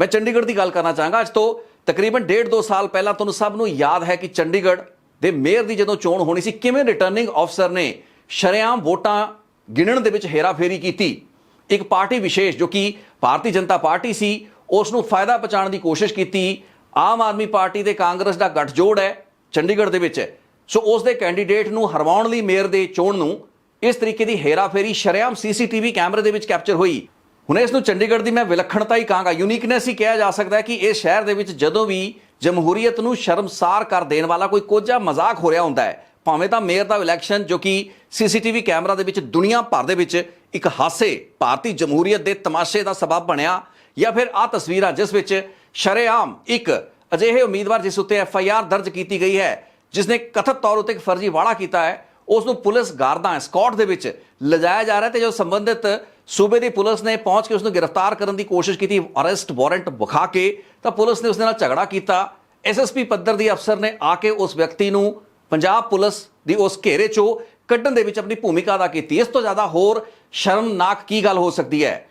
ਮੈਂ ਚੰਡੀਗੜ੍ਹ ਦੀ ਗੱਲ ਕਰਨਾ ਚਾਹਾਂਗਾ। ਅੱਜ ਤੋਂ ਤਕਰੀਬਨ ਡੇਢ ਦੋ ਸਾਲ ਪਹਿਲਾਂ ਤੁਹਾਨੂੰ ਸਭ ਨੂੰ ਯਾਦ ਹੈ ਕਿ ਚੰਡੀਗੜ੍ਹ ਦੇ ਮੇਅਰ ਦੀ ਜਦੋਂ ਚੋਣ ਹੋਣੀ ਸੀ, ਕਿਵੇਂ ਰਿਟਰਨਿੰਗ ਅਫਸਰ ਨੇ ਸ਼ਰੇਆਮ ਵੋਟਾਂ ਗਿਣਨ ਦੇ ਵਿੱਚ ਹੇਰਾਫੇਰੀ ਕੀਤੀ? ਇੱਕ ਪਾਰਟੀ ਵਿਸ਼ੇਸ਼ ਜੋ ਕਿ ਭਾਰਤੀ ਜਨਤਾ ਪਾਰਟੀ ਸੀ, ਉਸ ਨੂੰ ਫਾਇਦਾ ਪਹੁੰਚਾਉਣ ਦੀ ਕੋਸ਼ਿਸ਼ ਕੀਤੀ। ਆਮ ਆਦਮੀ ਪਾਰਟੀ ਤੇ ਕਾਂਗਰਸ ਦਾ ਗੱਠਜੋੜ ਹੈ ਚੰਡੀਗੜ੍ਹ ਦੇ ਵਿੱਚ। ਸੋ ਉਸ ਦੇ ਕੈਂਡੀਡੇਟ ਨੂੰ ਹਰਵਾਉਣ ਲਈ ਮੇਅਰ ਦੇ ਚੋਣ ਨੂੰ ਇਸ ਤਰੀਕੇ ਦੀ ਹੇਰਾਫੇਰੀ ਸ਼ਰੇਆਮ ਸੀਸੀਟੀਵੀ ਕੈਮਰੇ ਦੇ ਵਿੱਚ ਕੈਪਚਰ ਹੋਈ। ਹੁਣ ਇਸ ਨੂੰ ਚੰਡੀਗੜ੍ਹ ਦੀ ਮੈਂ ਵਿਲੱਖਣਤਾ ਹੀ ਕਹਾਂਗਾ। ਯੂਨੀਕਨੈਸ ਹੀ ਕਿਹਾ ਜਾ ਸਕਦਾ ਹੈ ਕਿ ਇਸ ਸ਼ਹਿਰ ਦੇ ਵਿੱਚ ਜਦੋਂ ਵੀ ਜਮਹੂਰੀਅਤ ਨੂੰ ਸ਼ਰਮਸਾਰ ਕਰ ਦੇਣ ਵਾਲਾ ਕੋਈ ਕੋਝਾ ਮਜ਼ਾਕ ਹੋ ਰਿਹਾ ਹੁੰਦਾ ਹੈ, ਭਾਵੇਂ ਤਾਂ ਮੇਅਰ ਦਾ ਇਲੈਕਸ਼ਨ ਜੋ ਕਿ ਸੀਸੀਟੀਵੀ ਕੈਮਰਾ ਦੇ ਵਿੱਚ ਦੁਨੀਆ ਭਰ ਦੇ ਵਿੱਚ ਇੱਕ ਹਾਸੇ ਭਾਰਤੀ ਜਮਹੂਰੀਅਤ ਦੇ ਤਮਾਸ਼ੇ ਦਾ ਸਬਬ ਬਣਿਆ ਜਾਂ ਫਿਰ ਆ ਤਸਵੀਰਾਂ ਜਿਸ ਵਿੱਚ ਸ਼ਰੇਆਮ ਇੱਕ ਅਜਿਹੇ ਉਮੀਦਵਾਰ ਜਿਸ ਉੱਤੇ ਐਫ ਆਈ ਆਰ ਦਰਜ ਕੀਤੀ ਗਈ ਹੈ ਜਿਸ ਨੇ ਕਥਿਤ ਤੌਰ ਉੱਤੇ ਇੱਕ ਫਰਜ਼ੀ ਵਾੜਾ ਕੀਤਾ ਹੈ, ਉਸ ਨੂੰ ਪੁਲਿਸ ਗਾਰਦਾਂ ਸਕਾਟ ਦੇ ਵਿੱਚ ਲਿਜਾਇਆ ਜਾ ਰਿਹਾ ਤੇ ਜੋ ਸੰਬੰਧਿਤ ਸੂਬੇ ਦੀ ਪੁਲਿਸ ਨੇ ਪਹੁੰਚ ਕੇ ਉਸ ਨੂੰ ਗ੍ਰਿਫਤਾਰ ਕਰਨ ਦੀ ਕੋਸ਼ਿਸ਼ ਕੀਤੀ, ਅਰੈਸਟ ਵਾਰੰਟ ਵਿਖਾ ਕੇ ਤਾਂ ਪੁਲਿਸ ਨੇ ਉਸ ਨਾਲ ਝਗੜਾ ਕੀਤਾ। ਐਸਐਸਪੀ ਪੱਧਰ ਦੀ ਅਫਸਰ ਨੇ ਆ ਕੇ ਉਸ ਵਿਅਕਤੀ ਨੂੰ ਪੰਜਾਬ ਪੁਲਿਸ ਦੀ ਉਸ ਘੇਰੇ ਚੋਂ ਕੱਢਣ ਦੇ ਵਿੱਚ ਆਪਣੀ ਭੂਮਿਕਾ ਅਦਾ ਕੀਤੀ। ਇਸ ਤੋਂ ਜ਼ਿਆਦਾ ਹੋਰ ਸ਼ਰਮਨਾਕ ਕੀ ਗੱਲ ਹੋ ਸਕਦੀ ਹੈ?